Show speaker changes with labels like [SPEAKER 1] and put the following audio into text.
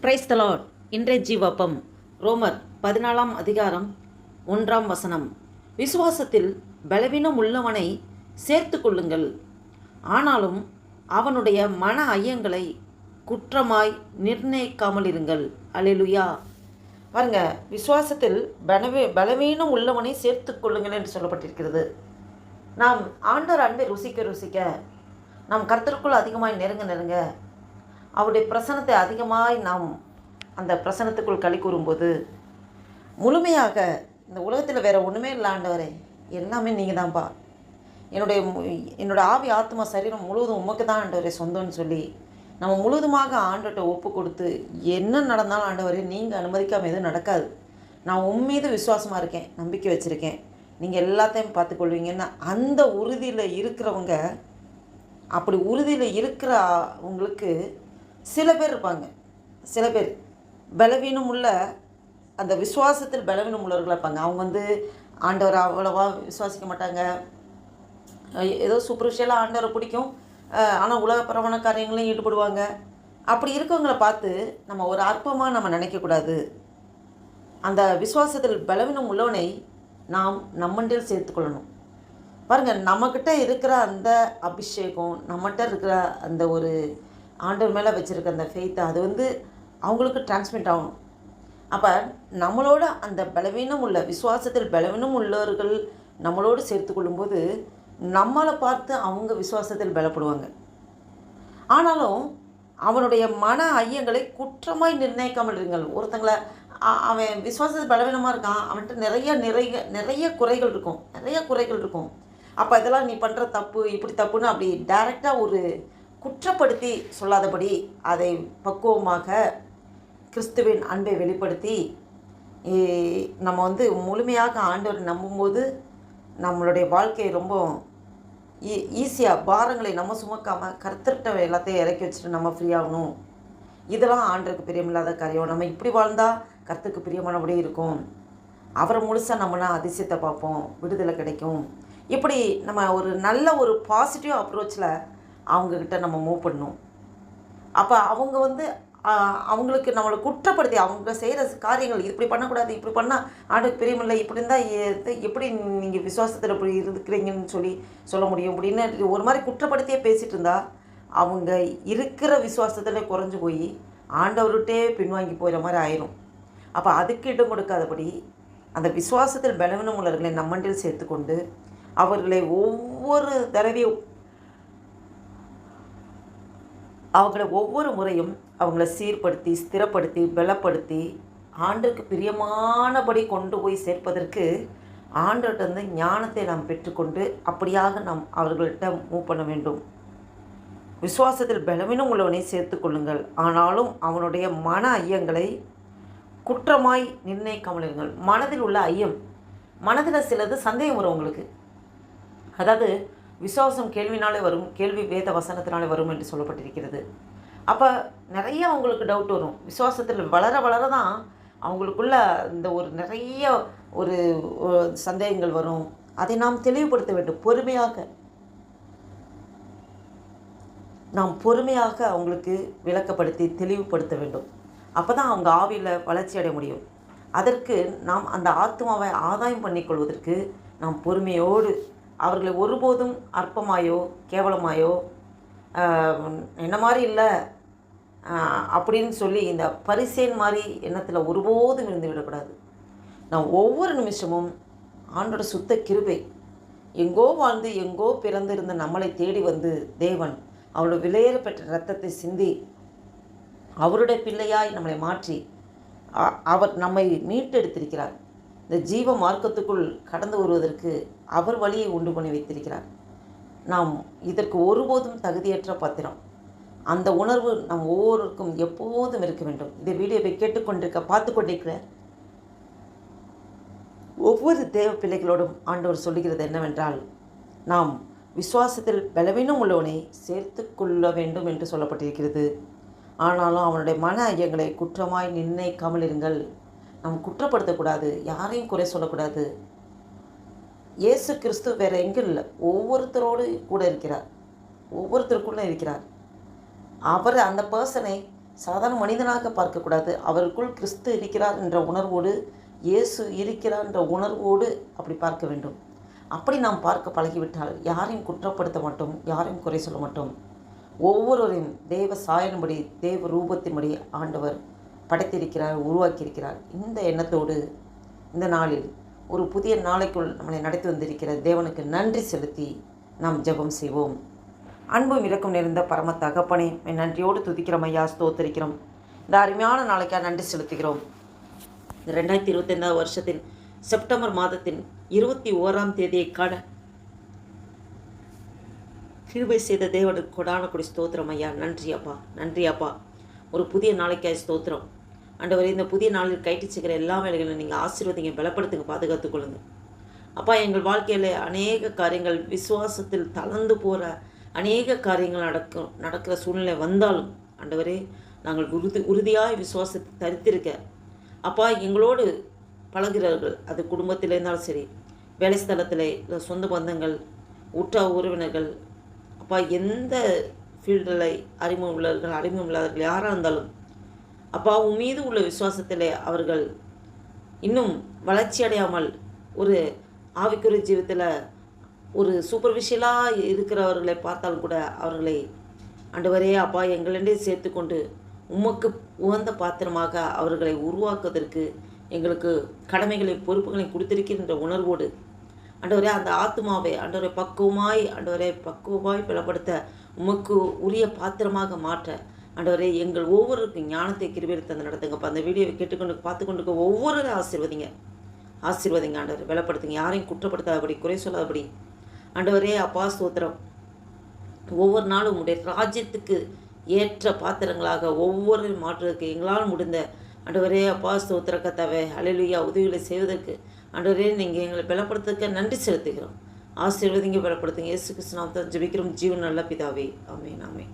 [SPEAKER 1] Price தலாட் இன்றைய ஜீவப்பம் ரோமர் பதினாலாம் அதிகாரம் ஒன்றாம் வசனம். விசுவாசத்தில் பலவீனம் உள்ளவனை சேர்த்து கொள்ளுங்கள். ஆனாலும் அவனுடைய மன ஐயங்களை குற்றமாய் நிர்ணயிக்காமல் இருங்கள். அலிலுயா பாருங்க விசுவாசத்தில் பலவே பலவீனம் உள்ளவனை சேர்த்து கொள்ளுங்கள் என்று சொல்லப்பட்டிருக்கிறது. நாம் ஆண்டவர் அன்பை ருசிக்க ருசிக்க நாம் கருத்திற்குள் அதிகமாய் நெருங்க நெருங்க அவருடைய பிரசனத்தை அதிகமாய் நாம் அந்த பிரசனத்துக்குள் களி கூறும்போது முழுமையாக இந்த உலகத்தில் வேறு ஒன்றுமே இல்லை ஆண்டவரே எல்லாமே நீங்கள் தான்ப்பா என்னுடைய என்னோடய ஆவி ஆத்மா சரீரம் முழுவதும் உமக்கு தான் ஆண்டவரே சொந்தம்னு சொல்லி நம்ம முழுவதுமாக ஆண்டவர்கிட்ட ஒப்பு கொடுத்து என்ன நடந்தாலும் ஆண்டவரே நீங்கள் அனுமதிக்காமல் எதுவும் நடக்காது. நான் உன் மீது விசுவாசமாக இருக்கேன் நம்பிக்கை வச்சுருக்கேன். நீங்கள் எல்லாத்தையும் பார்த்துக்கொள்வீங்கன்னா அந்த உறுதியில் இருக்கிறவங்க அப்படி உறுதியில் இருக்கிற உங்களுக்கு சில பேர் இருப்பாங்க. சில பேர். பலவீனம் உள்ள அந்த விசுவாசத்தில் பலவீனம் உள்ளவர்களாக இருப்பாங்க. அவங்க வந்து ஆண்டவரை அவ்வளோவா விசுவாசிக்க மாட்டாங்க. ஏதோ சூப்பர்ஃபிஷியலாக ஆண்டவரை பிடிக்கும். ஆனால் உலக பரவான காரியங்களையும் ஈடுபடுவாங்க. அப்படி இருக்கவங்கள பார்த்து நம்ம ஒரு அற்பமாக நம்ம நினைக்கக்கூடாது. அந்த விசுவாசத்தில் பலவீனம் உள்ளவனை நாம் நம்மண்டில் சேர்த்துக்கொள்ளணும் பாருங்கள் நம்மக்கிட்ட இருக்கிற அந்த அபிஷேகம் நம்மகிட்ட இருக்கிற அந்த ஒரு ஆண்டவர் மேலே வச்சுருக்க அந்த ஃபெய்த் அது வந்து அவங்களுக்கு டிரான்ஸ்மிட் ஆகணும். அப்போ நம்மளோட அந்த பலவீனம் உள்ள விசுவாசத்தில் பலவீனம் உள்ளவர்கள் நம்மளோடு சேர்த்து கொள்ளும்போது நம்மளை பார்த்து அவங்க விசுவாசத்தில் பலப்படுவாங்க. ஆனாலும் அவனுடைய மன ஐயங்களை குற்றமாய் நிர்ணயிக்காமல் இருங்கள். ஒருத்தங்களை அவன் விசுவாசத்தில் பலவீனமாக இருக்கான் அவன்கிட்ட நிறைய நிறைய நிறைய குறைகள் இருக்கும். நிறைய குறைகள் இருக்கும். அப்போ இதெல்லாம் நீ பண்ணுற தப்பு இப்படி தப்புன்னு அப்படி டைரெக்டாக ஒரு குற்றப்படுத்தி சொல்லாதபடி அதை பக்குவமாக கிறிஸ்துவின் அன்பை வெளிப்படுத்தி நம்ம வந்து முழுமையாக ஆண்டவர் நம்பும்போது நம்மளுடைய வாழ்க்கையை ரொம்ப ஈ ஈஸியாக பாரங்களை நம்ம சுமக்காமல் கர்த்தர்கிட்ட எல்லாத்தையும் இறக்கி வச்சுட்டு நம்ம ஃப்ரீயாகணும் இதெல்லாம் ஆண்டருக்கு பிரியமில்லாத காரியம். நம்ம இப்படி வாழ்ந்தால் கருத்துக்கு பிரியமானபடி இருக்கும். அவரை முழுசாக நம்மனா அதிசயத்தை பார்ப்போம். விடுதலை கிடைக்கும். இப்படி நம்ம ஒரு நல்ல ஒரு பாசிட்டிவ் அப்ரோச்சில் அவங்கக்கிட்ட நம்ம மூவ் பண்ணணும். அப்போ அவங்க வந்து அவங்களுக்கு நம்மளை குற்றப்படுத்தி அவங்க செய்கிற காரியங்கள் இப்படி பண்ணக்கூடாது இப்படி பண்ணால் ஆண்டுக்கு பிரியமில்லை இப்படி இருந்தால் எப்படி நீங்கள் விசுவாசத்தில் இப்படி இருக்கிறீங்கன்னு சொல்லி சொல்ல முடியும். அப்படின்னு ஒரு மாதிரி குற்றப்படுத்தியே பேசிகிட்டு இருந்தால் அவங்க இருக்கிற விசுவாசத்தில் குறைஞ்சு போய் ஆண்டவர்கிட்டே பின்வாங்கி போகிற மாதிரி ஆயிரும். அப்போ அதுக்கு இடம் கொடுக்காதபடி அந்த விசுவாசத்தில் பலவீனம் உள்ளவர்களை நம்மண்டில் சேர்த்துக்கொண்டு அவர்களை ஒவ்வொரு தடவையும் அவங்கள ஒவ்வொரு முறையும் அவங்கள சீர்படுத்தி ஸ்திரப்படுத்தி பலப்படுத்தி ஆண்டுக்கு பிரியமானபடி கொண்டு போய் சேர்ப்பதற்கு ஆண்டவர்கிட்ட ஞானத்தை நாம் பெற்றுக்கொண்டு அப்படியாக நாம் அவர்கள்ட்ட மூவ் பண்ண வேண்டும். விசுவாசத்தில் பலவீனம் உள்ளவனை சேர்த்து கொள்ளுங்கள். ஆனாலும் அவனுடைய மன ஐயங்களை குற்றமாய் நிர்ணயிக்காமல் இருங்கள் மனதில் உள்ள ஐயம் மனதில் சிலது சந்தேகம் வரும் உங்களுக்கு. அதாவது விசுவாசம் கேள்வினாலே வரும் கேள்வி வேத வசனத்தினாலே வரும் என்று சொல்லப்பட்டிருக்கிறது. அப்போ நிறைய அவங்களுக்கு டவுட் வரும். விசுவாசத்தில் வளர வளர தான் அவங்களுக்குள்ள இந்த ஒரு நிறைய ஒரு சந்தேகங்கள் வரும். அதை நாம் தெளிவுபடுத்த வேண்டும். பொறுமையாக. நாம் பொறுமையாக அவங்களுக்கு விளக்கப்படுத்தி தெளிவுபடுத்த வேண்டும். அப்போ தான் அவங்க ஆவியில் வளர்ச்சி அடைய முடியும். அதற்கு நாம் அந்த ஆத்மாவை ஆதாயம் பண்ணிக்கொள்வதற்கு நாம் பொறுமையோடு அவர்களை ஒருபோதும் அற்பமாயோ கேவலமாயோ என்ன மாதிரி இல்லை அப்படின்னு சொல்லி இந்த பரிசேன் மாதிரி எண்ணத்தில் ஒருபோதும் இருந்து விடக்கூடாது. நான் ஒவ்வொரு நிமிஷமும் ஆண்டோட சுத்த கிருபை. எங்கோ வாழ்ந்து எங்கோ பிறந்து இருந்த நம்மளை தேடி வந்து தேவன் அவரோட விலையேற பெற்ற ரத்தத்தை சிந்தி அவருடைய பிள்ளையாய் நம்மளை மாற்றி அவர் நம்மை மீட்டெடுத்திருக்கிறார். இந்த ஜீவ மார்க்கத்துக்குள் கடந்து வருவதற்கு அவர் வழியை உண்டு பண்ணி வைத்திருக்கிறார். நாம் இதற்கு ஒருபோதும் தகுதியற்ற பத்திரம். அந்த உணர்வு நம் ஒவ்வொருவருக்கும் எப்போதும் இருக்க வேண்டும். இந்த வீடியோவை கேட்டுக்கொண்டிருக்க பார்த்து கொண்டிருக்கிற ஒவ்வொரு தேவ பிள்ளைகளோடும் ஆண்டவர் சொல்லுகிறது என்னவென்றால் நாம் விசுவாசத்தில் பலவீனம் உள்ளவனை சேர்த்து கொள்ள வேண்டும் என்று சொல்லப்பட்டிருக்கிறது. ஆனாலும் அவனுடைய மன ஐயங்களை குற்றமாய் நிர்ணயிக்காமல் இருங்கள். நாம் குற்றப்படுத்தக்கூடாது யாரையும் குறை சொல்லக்கூடாது. இயேசு கிறிஸ்து வேறு எங்கும் இல்லை. ஒவ்வொருத்தரோடு கூட இருக்கிறார். ஒவ்வொருத்தருக்குள்ளே இருக்கிறார். அவர் அந்த பர்சனை சாதாரண மனிதனாக பார்க்கக்கூடாது. அவருக்குள் கிறிஸ்து இருக்கிறார் என்ற உணர்வோடு இயேசு இருக்கிறார் என்ற உணர்வோடு அப்படி பார்க்க வேண்டும். அப்படி நாம் பார்க்க பழகிவிட்டால் யாரையும் குற்றப்படுத்த மாட்டோம் யாரையும் குறை சொல்ல மாட்டோம். ஒவ்வொருவரையும் தேவ சாயனும்படி தேவ ரூபத்தின்படி ஆண்டவர் படைத்திருக்கிறார் உருவாக்கியிருக்கிறார். இந்த எண்ணத்தோடு இந்த நாளில் ஒரு புதிய நாளைக்குள் நம்மளை நடத்தி வந்திருக்கிற தேவனுக்கு நன்றி செலுத்தி நாம் ஜெபம் செய்வோம். அன்பும் இறக்கம் நிறைந்த பரம தகப்பனே நன்றியோடு துதிக்கிறோம் ஐயா ஸ்தோத்தரிக்கிறோம். இந்த அருமையான நாளைக்காக நன்றி செலுத்துகிறோம். இந்த ரெண்டாயிரத்தி இருபத்தைந்தாவது வருஷத்தின் செப்டம்பர் மாதத்தின் இருபத்தி ஓராம் தேதியை காண கிருபை செய்த தேவனுக்கு கொடான கொடி ஸ்தோத்திரம் ஐயா. நன்றி அப்பா நன்றி அப்பா. ஒரு புதிய நாளைக்காய் ஸ்தோத்திரம். ஆண்டவர் இந்த புதிய நாளில் கைட்டு எல்லா வேலைகளையும் நீங்கள் ஆசீர்வதிங்க பலப்படுத்துங்க பாதுகாத்துக் கொள்ளுங்க. அப்பா எங்கள் வாழ்க்கையில் அநேக காரியங்கள் விசுவாசத்தில் தளர்ந்து போகிற அநேக காரியங்கள் நடக்கும் நடக்கிற சூழ்நிலை வந்தாலும் ஆண்டவரே நாங்கள் உறுதி உறுதியாக விசுவாசத்தை தரித்திருக்க அப்பா எங்களோடு பழகிறார்கள் அது குடும்பத்தில் இருந்தாலும் சரி வேலை ஸ்தலத்தில் இல்லை சொந்த பந்தங்கள் உற்ற உறவினர்கள் அப்பா எந்த ஃபீல்டில் அறிமுகம் உள்ளவர்கள் அறிமுகம் இல்லாதவர்கள் யாராக இருந்தாலும் அப்பா உன் மீது உள்ள விசுவாசத்தில் அவர்கள் இன்னும் வளர்ச்சி அடையாமல் ஒரு ஆவிக்குரிய ஜீவித்தில் ஒரு சூப்பர்ஃபிஷியலாக இருக்கிறவர்களை பார்த்தாலும் கூட அவர்களை ஆண்டவரே அப்பா எங்களிடே சேர்த்து கொண்டு உமக்கு உகந்த பாத்திரமாக அவர்களை உருவாக்குவதற்கு எங்களுக்கு கடமைகளையும் பொறுப்புகளையும் கொடுத்திருக்கின்ற உணர்வோடு ஆண்டவரே அந்த ஆத்மாவை ஆண்டவரை பக்குவமாய் ஆண்டவரை பக்குவமாய் பலப்படுத்த உமக்கு உரிய பாத்திரமாக மாற்ற ஆண்டவரே எங்கள் ஒவ்வொருக்கும் ஞானத்தை கிருபியில் தந்து நடத்துங்கப்பா. அந்த வீடியோவை கேட்டுக்கொண்டு பார்த்து கொண்டு ஒவ்வொரு ஆசீர்வதிங்க. ஆசீர்வதிங்க ஆண்டவர். பலப்படுத்துங்க யாரையும் குற்றப்படுத்தாதபடி குறை சொல்லாதபடி. ஆண்டவரே அப்பா ஸ்தோத்திரம். ஒவ்வொரு நாளும் உடைய ராஜ்யத்துக்கு ஏற்ற பாத்திரங்களாக ஒவ்வொரு மாற்றுவதற்கு எங்களால் முடிந்த ஆண்டவரே அப்பா ஸ்தோத்திர கத்தாவே அலையிலுயா உதவிகளை செய்வதற்கு ஆண்டவரே நீங்கள் எங்களை பலப்படுத்துக்க நன்றி செலுத்துகிறோம். ஆசீர்வதிங்க பலப்படுத்துங்க இயேசு கிருஷ்ணாவத்தை ஜபிக்கிறோம். ஜீவன் நல்ல பிதாவே. ஆமேன் ஆமேன்.